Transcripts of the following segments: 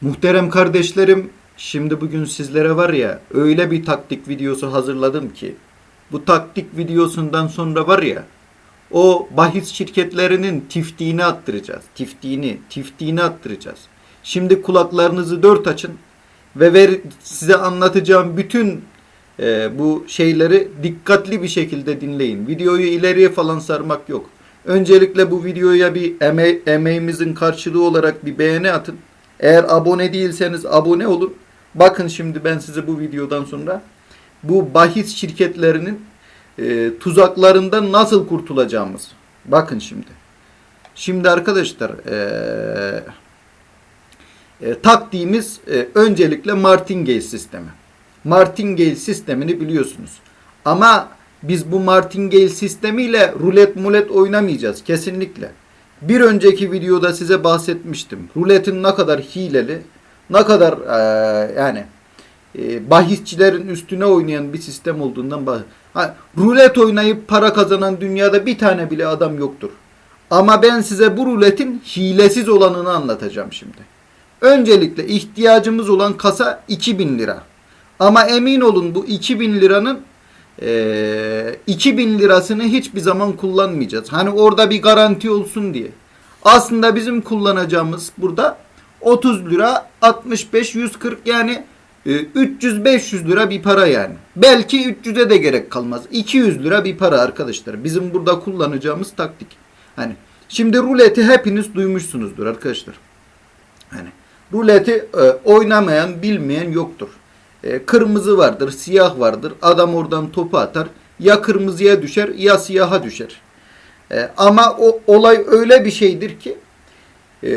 Muhterem kardeşlerim, şimdi bugün sizlere var ya öyle bir taktik videosu hazırladım ki bu taktik videosundan sonra var ya o bahis şirketlerinin tiftiğini attıracağız. Tiftiğini, tiftiğini attıracağız. Şimdi kulaklarınızı dört açın ve ver, size anlatacağım bütün e, bu şeyleri dikkatli bir şekilde dinleyin. Videoyu ileriye falan sarmak yok. Öncelikle bu videoya bir eme- emeğimizin karşılığı olarak bir beğeni atın. Eğer abone değilseniz abone olun. Bakın şimdi ben size bu videodan sonra bu bahis şirketlerinin e, tuzaklarından nasıl kurtulacağımız. Bakın şimdi. Şimdi arkadaşlar e, e, taktiğimiz e, öncelikle martingale sistemi. Martingale sistemini biliyorsunuz. Ama biz bu martingale sistemiyle rulet mulet oynamayacağız kesinlikle. Bir önceki videoda size bahsetmiştim. Ruletin ne kadar hileli, ne kadar e, yani e, bahisçilerin üstüne oynayan bir sistem olduğundan bah ha, rulet oynayıp para kazanan dünyada bir tane bile adam yoktur. Ama ben size bu ruletin hilesiz olanını anlatacağım şimdi. Öncelikle ihtiyacımız olan kasa 2000 lira. Ama emin olun bu 2000 liranın e, 2000 lirasını hiçbir zaman kullanmayacağız. Hani orada bir garanti olsun diye. Aslında bizim kullanacağımız burada 30 lira 65 140 yani e, 300-500 lira bir para yani. Belki 300'e de gerek kalmaz. 200 lira bir para arkadaşlar. Bizim burada kullanacağımız taktik. Hani şimdi ruleti hepiniz duymuşsunuzdur arkadaşlar. Hani ruleti e, oynamayan, bilmeyen yoktur. E, kırmızı vardır, siyah vardır. Adam oradan topu atar. Ya kırmızıya düşer ya siyaha düşer. E, ama o olay öyle bir şeydir ki e,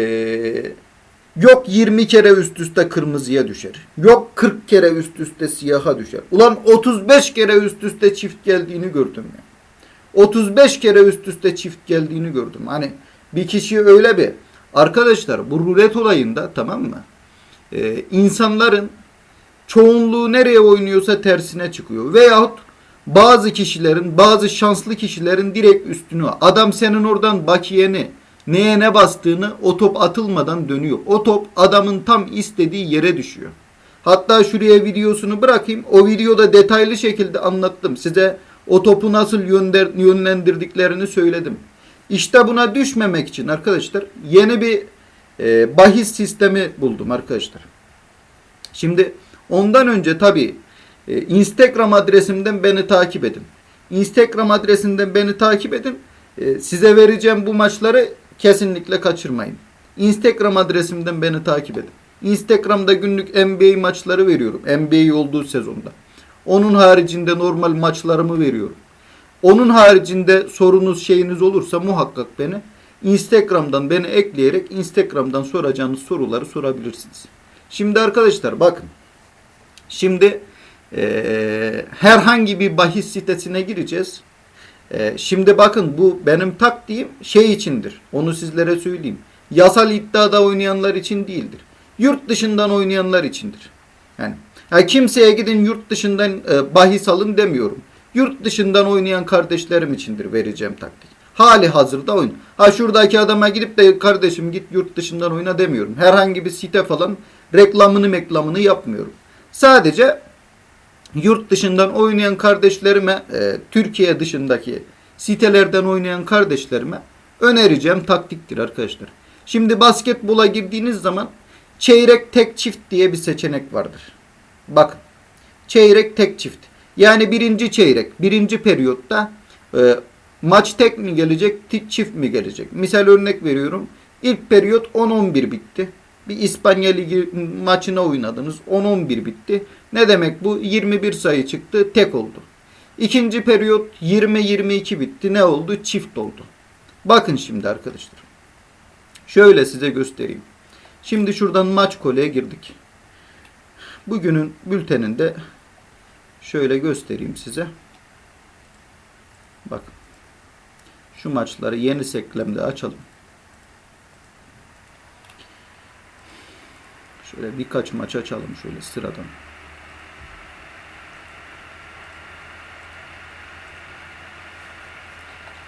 yok 20 kere üst üste kırmızıya düşer. Yok 40 kere üst üste siyaha düşer. Ulan 35 kere üst üste çift geldiğini gördüm ya. 35 kere üst üste çift geldiğini gördüm. Hani bir kişi öyle bir arkadaşlar bu rulet olayında tamam mı? Ee, insanların çoğunluğu nereye oynuyorsa tersine çıkıyor. Veyahut bazı kişilerin, bazı şanslı kişilerin direkt üstünü. Adam senin oradan bakiyeni, neye ne bastığını o top atılmadan dönüyor. O top adamın tam istediği yere düşüyor. Hatta şuraya videosunu bırakayım. O videoda detaylı şekilde anlattım. Size o topu nasıl yönlendirdiklerini söyledim. İşte buna düşmemek için arkadaşlar yeni bir e, bahis sistemi buldum arkadaşlar. Şimdi ondan önce tabii e, Instagram adresimden beni takip edin. Instagram adresinden beni takip edin. E, size vereceğim bu maçları kesinlikle kaçırmayın. Instagram adresimden beni takip edin. Instagram'da günlük NBA maçları veriyorum. NBA olduğu sezonda. Onun haricinde normal maçlarımı veriyorum. Onun haricinde sorunuz şeyiniz olursa muhakkak beni Instagram'dan beni ekleyerek Instagram'dan soracağınız soruları sorabilirsiniz. Şimdi arkadaşlar bakın. Şimdi eee, herhangi bir bahis sitesine gireceğiz. Eee, şimdi bakın bu benim taktiğim şey içindir. Onu sizlere söyleyeyim. Yasal iddiada oynayanlar için değildir. Yurt dışından oynayanlar içindir. Yani ha, kimseye gidin yurt dışından e, bahis alın demiyorum. Yurt dışından oynayan kardeşlerim içindir vereceğim taktik. Hali hazırda oyun. Ha şuradaki adama gidip de kardeşim git yurt dışından oyna demiyorum. Herhangi bir site falan reklamını meklamını yapmıyorum. Sadece yurt dışından oynayan kardeşlerime, e, Türkiye dışındaki sitelerden oynayan kardeşlerime önereceğim taktiktir arkadaşlar. Şimdi basketbola girdiğiniz zaman çeyrek tek çift diye bir seçenek vardır. Bakın. Çeyrek tek çift. Yani birinci çeyrek, birinci periyotta e, maç tek mi gelecek, tek çift mi gelecek? Misal örnek veriyorum. İlk periyot 10-11 bitti. Bir İspanya Ligi maçına oynadınız. 10-11 bitti. Ne demek bu? 21 sayı çıktı, tek oldu. İkinci periyot 20-22 bitti. Ne oldu? Çift oldu. Bakın şimdi arkadaşlar. Şöyle size göstereyim. Şimdi şuradan maç koleye girdik. Bugünün bülteninde şöyle göstereyim size. Bak. Şu maçları yeni seklemde açalım. Şöyle birkaç maç açalım şöyle sıradan.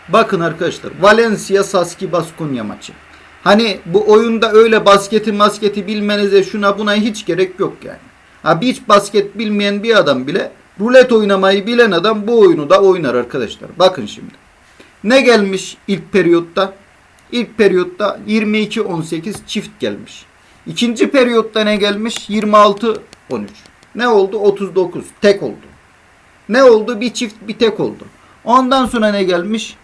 Bakın arkadaşlar Valencia Saski Baskonya maçı. Hani bu oyunda öyle basketi masketi bilmenize şuna buna hiç gerek yok yani. Ha hiç basket bilmeyen bir adam bile rulet oynamayı bilen adam bu oyunu da oynar arkadaşlar. Bakın şimdi. Ne gelmiş ilk periyotta? İlk periyotta 22-18 çift gelmiş. İkinci periyotta ne gelmiş? 26-13. Ne oldu? 39. Tek oldu. Ne oldu? Bir çift bir tek oldu. Ondan sonra ne gelmiş?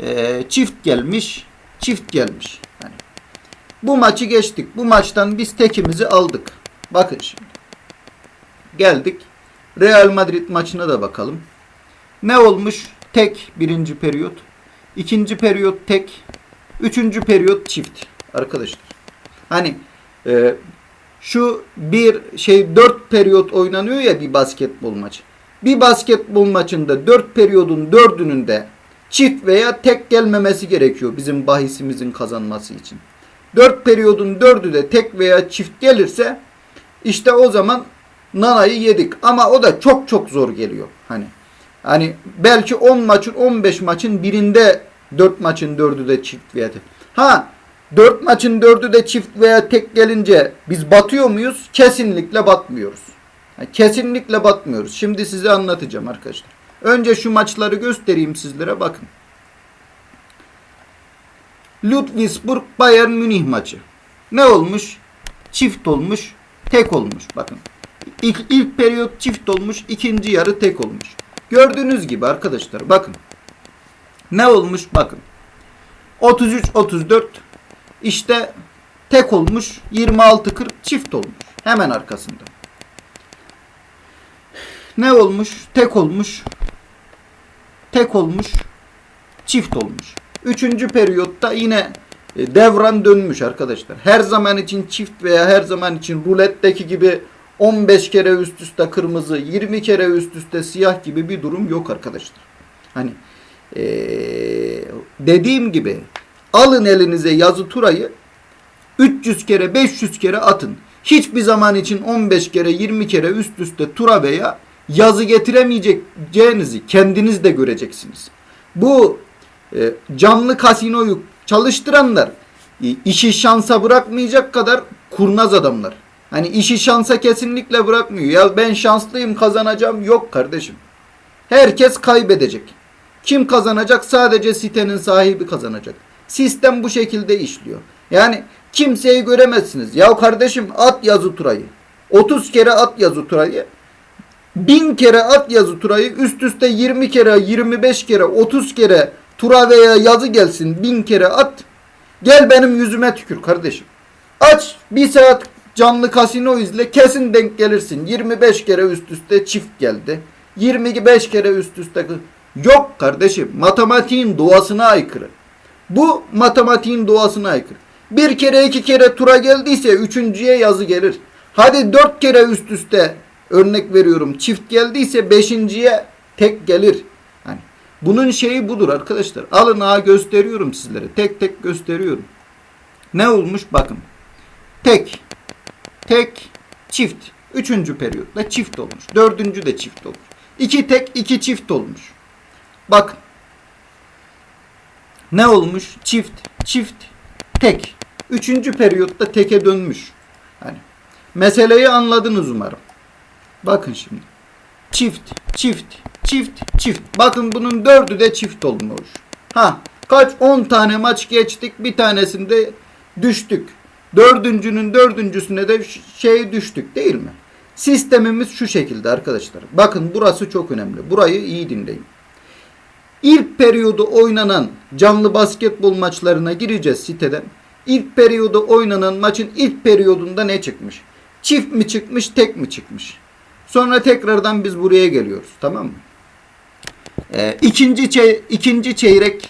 Ee, çift gelmiş. Çift gelmiş. Hani bu maçı geçtik. Bu maçtan biz tekimizi aldık. Bakın şimdi. Geldik. Real Madrid maçına da bakalım. Ne olmuş? Tek birinci periyot. İkinci periyot tek. Üçüncü periyot çift. Arkadaşlar. Hani e, şu bir şey dört periyot oynanıyor ya bir basketbol maçı. Bir basketbol maçında dört periyodun dördünün de çift veya tek gelmemesi gerekiyor bizim bahisimizin kazanması için. Dört periyodun dördü de tek veya çift gelirse işte o zaman nanayı yedik. Ama o da çok çok zor geliyor. Hani hani belki 10 maçın 15 maçın birinde 4 maçın 4'ü de çift veya tek. Ha 4 maçın 4'ü de çift veya tek gelince biz batıyor muyuz? Kesinlikle batmıyoruz. Kesinlikle batmıyoruz. Şimdi size anlatacağım arkadaşlar. Önce şu maçları göstereyim sizlere bakın. Ludwigsburg Bayern Münih maçı. Ne olmuş? Çift olmuş, tek olmuş. Bakın. İlk, ilk periyot çift olmuş, ikinci yarı tek olmuş. Gördüğünüz gibi arkadaşlar bakın. Ne olmuş bakın. 33-34 işte tek olmuş 26-40 çift olmuş. Hemen arkasında. Ne olmuş? Tek olmuş. Tek olmuş. Çift olmuş. Üçüncü periyotta yine e, devran dönmüş arkadaşlar. Her zaman için çift veya her zaman için ruletteki gibi 15 kere üst üste kırmızı, 20 kere üst üste siyah gibi bir durum yok arkadaşlar. Hani ee, dediğim gibi alın elinize yazı turayı 300 kere 500 kere atın. Hiçbir zaman için 15 kere 20 kere üst üste tura veya yazı getiremeyeceğinizi kendiniz de göreceksiniz. Bu e, canlı kasinoyu çalıştıranlar e, işi şansa bırakmayacak kadar kurnaz adamlar. Hani işi şansa kesinlikle bırakmıyor. Ya ben şanslıyım kazanacağım. Yok kardeşim. Herkes kaybedecek. Kim kazanacak? Sadece sitenin sahibi kazanacak. Sistem bu şekilde işliyor. Yani kimseyi göremezsiniz. Ya kardeşim at yazı turayı. 30 kere at yazı turayı. 1000 kere at yazı turayı. Üst üste 20 kere, 25 kere, 30 kere tura veya yazı gelsin. 1000 kere at. Gel benim yüzüme tükür kardeşim. Aç bir saat canlı kasino izle kesin denk gelirsin. 25 kere üst üste çift geldi. 25 kere üst üste yok kardeşim. Matematiğin doğasına aykırı. Bu matematiğin doğasına aykırı. Bir kere iki kere tura geldiyse üçüncüye yazı gelir. Hadi dört kere üst üste örnek veriyorum çift geldiyse beşinciye tek gelir. Hani bunun şeyi budur arkadaşlar. Alın ha gösteriyorum sizlere. Tek tek gösteriyorum. Ne olmuş bakın. Tek tek, çift. Üçüncü periyotta çift olmuş. Dördüncü de çift olmuş. İki tek, iki çift olmuş. Bakın. Ne olmuş? Çift, çift, tek. Üçüncü periyotta teke dönmüş. Hani meseleyi anladınız umarım. Bakın şimdi. Çift, çift, çift, çift. Bakın bunun dördü de çift olmuş. Ha, kaç on tane maç geçtik. Bir tanesinde düştük. Dördüncünün dördüncüsüne de şey düştük değil mi? Sistemimiz şu şekilde arkadaşlar. Bakın burası çok önemli. Burayı iyi dinleyin. İlk periyodu oynanan canlı basketbol maçlarına gireceğiz siteden. İlk periyodu oynanan maçın ilk periyodunda ne çıkmış? Çift mi çıkmış, tek mi çıkmış? Sonra tekrardan biz buraya geliyoruz. Tamam mı? Ee, ikinci, çey ikinci çeyrek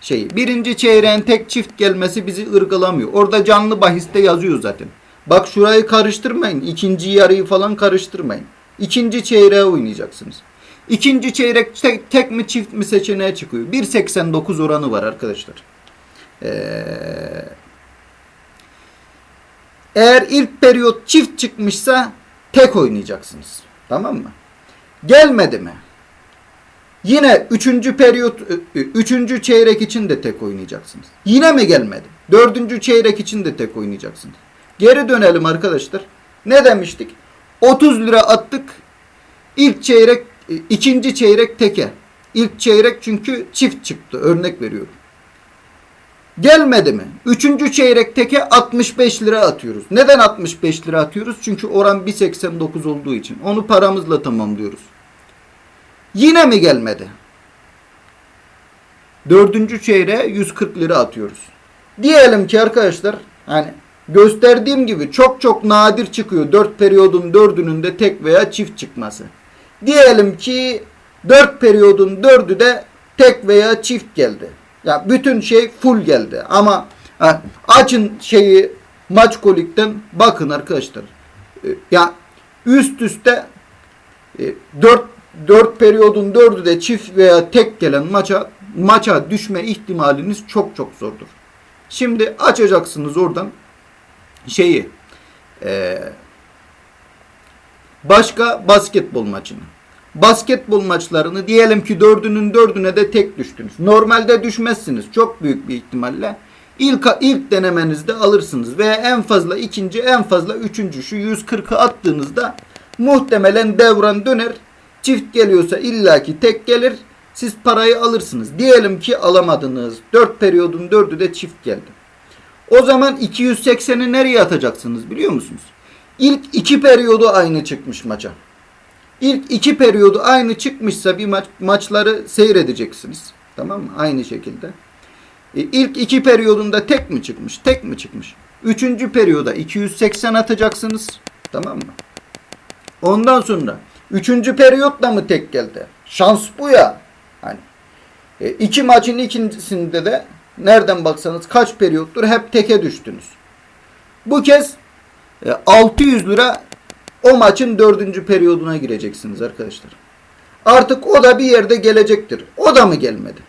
şey. Birinci çeyreğin tek çift gelmesi bizi ırgalamıyor. Orada canlı bahiste yazıyor zaten. Bak şurayı karıştırmayın. İkinci yarıyı falan karıştırmayın. İkinci çeyreğe oynayacaksınız. İkinci çeyrek tek, tek mi çift mi seçeneğe çıkıyor. 1.89 oranı var arkadaşlar. Ee, eğer ilk periyot çift çıkmışsa tek oynayacaksınız. Tamam mı? Gelmedi mi? Yine üçüncü periyot, üçüncü çeyrek için de tek oynayacaksınız. Yine mi gelmedi? Dördüncü çeyrek için de tek oynayacaksınız. Geri dönelim arkadaşlar. Ne demiştik? 30 lira attık. İlk çeyrek, ikinci çeyrek teke. İlk çeyrek çünkü çift çıktı. Örnek veriyorum. Gelmedi mi? Üçüncü çeyrek teke 65 lira atıyoruz. Neden 65 lira atıyoruz? Çünkü oran 1.89 olduğu için. Onu paramızla tamamlıyoruz. Yine mi gelmedi? Dördüncü çeyreğe 140 lira atıyoruz. Diyelim ki arkadaşlar hani gösterdiğim gibi çok çok nadir çıkıyor. Dört periyodun dördünün de tek veya çift çıkması. Diyelim ki dört periyodun dördü de tek veya çift geldi. Ya bütün şey full geldi. Ama ha, açın şeyi maç kolikten bakın arkadaşlar. E, Ya üst üste 4 4 periyodun 4'ü de çift veya tek gelen maça maça düşme ihtimaliniz çok çok zordur. Şimdi açacaksınız oradan şeyi e, başka basketbol maçını. Basketbol maçlarını diyelim ki dördünün dördüne de tek düştünüz. Normalde düşmezsiniz çok büyük bir ihtimalle. İlk, ilk denemenizde alırsınız veya en fazla ikinci en fazla üçüncü şu 140'ı attığınızda muhtemelen devran döner. Çift geliyorsa illaki tek gelir. Siz parayı alırsınız. Diyelim ki alamadınız. 4 periyodun 4'ü de çift geldi. O zaman 280'i nereye atacaksınız biliyor musunuz? İlk iki periyodu aynı çıkmış maça. İlk iki periyodu aynı çıkmışsa bir maç maçları seyredeceksiniz. Tamam mı? Aynı şekilde. E, ilk iki periyodunda tek mi çıkmış? Tek mi çıkmış? Üçüncü periyoda 280 atacaksınız. Tamam mı? Ondan sonra üçüncü periyotla mı tek geldi? Şans bu ya. Hani e, iki maçın ikincisinde de nereden baksanız kaç periyottur hep teke düştünüz. Bu kez 600 lira o maçın dördüncü periyoduna gireceksiniz arkadaşlar. Artık o da bir yerde gelecektir. O da mı gelmedi?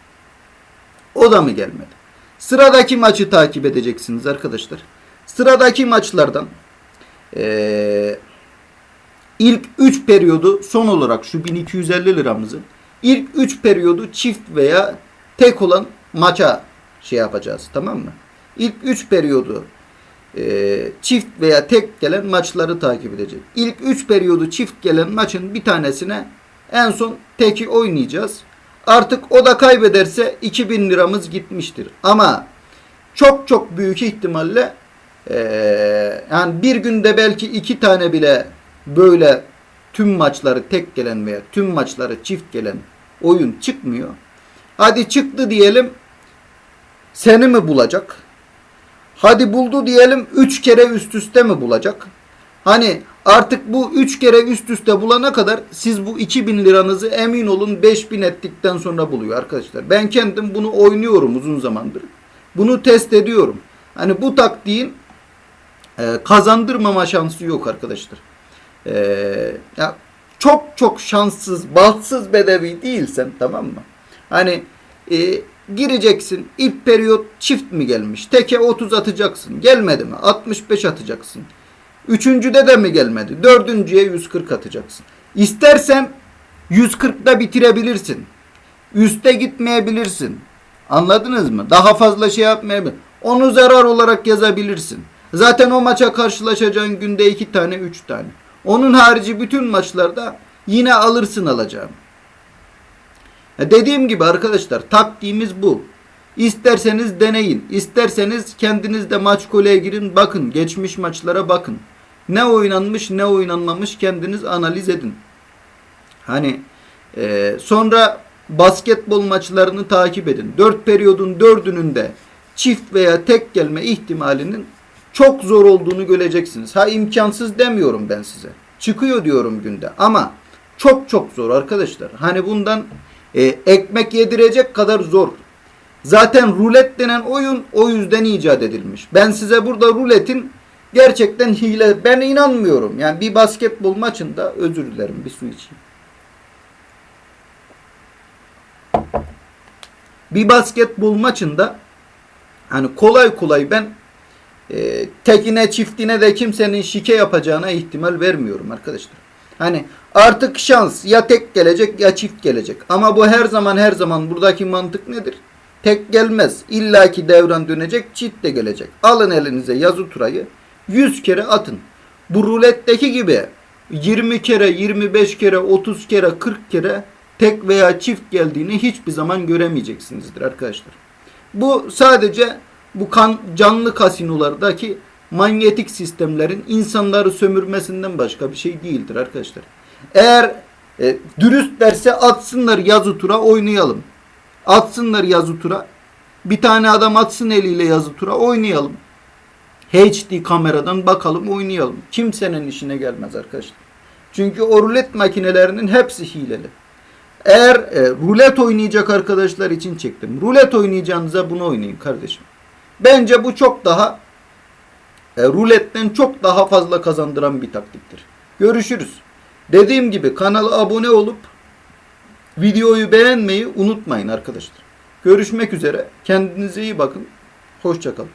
O da mı gelmedi? Sıradaki maçı takip edeceksiniz arkadaşlar. Sıradaki maçlardan eee ilk 3 periyodu son olarak şu 1250 liramızı ilk 3 periyodu çift veya tek olan maça şey yapacağız tamam mı? İlk 3 periyodu e, çift veya tek gelen maçları takip edecek. İlk 3 periyodu çift gelen maçın bir tanesine en son teki oynayacağız. Artık o da kaybederse 2000 liramız gitmiştir. Ama çok çok büyük ihtimalle e, yani bir günde belki iki tane bile böyle tüm maçları tek gelen veya tüm maçları çift gelen oyun çıkmıyor. Hadi çıktı diyelim seni mi bulacak? Hadi buldu diyelim 3 kere üst üste mi bulacak? Hani artık bu 3 kere üst üste bulana kadar siz bu 2000 liranızı emin olun 5000 ettikten sonra buluyor arkadaşlar. Ben kendim bunu oynuyorum uzun zamandır. Bunu test ediyorum. Hani bu taktiğin e, kazandırmama şansı yok arkadaşlar. E, ya çok çok şanssız, bahtsız bedevi değilsen tamam mı? Hani e, gireceksin. İlk periyot çift mi gelmiş? Teke 30 atacaksın. Gelmedi mi? 65 atacaksın. Üçüncüde de mi gelmedi? Dördüncüye 140 atacaksın. İstersen 140'da bitirebilirsin. Üste gitmeyebilirsin. Anladınız mı? Daha fazla şey yapmayabilirsin. Onu zarar olarak yazabilirsin. Zaten o maça karşılaşacağın günde iki tane, üç tane. Onun harici bütün maçlarda yine alırsın alacağım. Ya Dediğim gibi arkadaşlar taktiğimiz bu. İsterseniz deneyin. İsterseniz kendiniz de maç koleye girin. Bakın geçmiş maçlara bakın. Ne oynanmış ne oynanmamış kendiniz analiz edin. Hani e, sonra basketbol maçlarını takip edin. 4 periyodun 4'ünün de çift veya tek gelme ihtimalinin çok zor olduğunu göreceksiniz. Ha imkansız demiyorum ben size. Çıkıyor diyorum günde ama çok çok zor arkadaşlar. Hani bundan e, ekmek yedirecek kadar zor. Zaten rulet denen oyun o yüzden icat edilmiş. Ben size burada ruletin gerçekten hile ben inanmıyorum. Yani bir basketbol maçında özür dilerim bir su içeyim. Bir basketbol maçında hani kolay kolay ben e, tekine çiftine de kimsenin şike yapacağına ihtimal vermiyorum arkadaşlar. Hani artık şans ya tek gelecek ya çift gelecek. Ama bu her zaman her zaman buradaki mantık nedir? Tek gelmez. İlla ki devran dönecek, çift de gelecek. Alın elinize yazı turayı 100 kere atın. Bu ruletteki gibi 20 kere, 25 kere, 30 kere, 40 kere tek veya çift geldiğini hiçbir zaman göremeyeceksinizdir arkadaşlar. Bu sadece bu kan canlı kasinolardaki manyetik sistemlerin insanları sömürmesinden başka bir şey değildir arkadaşlar. Eğer e, dürüstlerse atsınlar yazı tura oynayalım. Atsınlar yazı tura. Bir tane adam atsın eliyle yazı tura oynayalım. HD kameradan bakalım oynayalım. Kimsenin işine gelmez arkadaşlar. Çünkü o rulet makinelerinin hepsi hileli. Eğer e, rulet oynayacak arkadaşlar için çektim. Rulet oynayacağınıza bunu oynayın kardeşim. Bence bu çok daha e, ruletten çok daha fazla kazandıran bir taktiktir. Görüşürüz. Dediğim gibi kanala abone olup videoyu beğenmeyi unutmayın arkadaşlar. Görüşmek üzere. Kendinize iyi bakın. Hoşçakalın.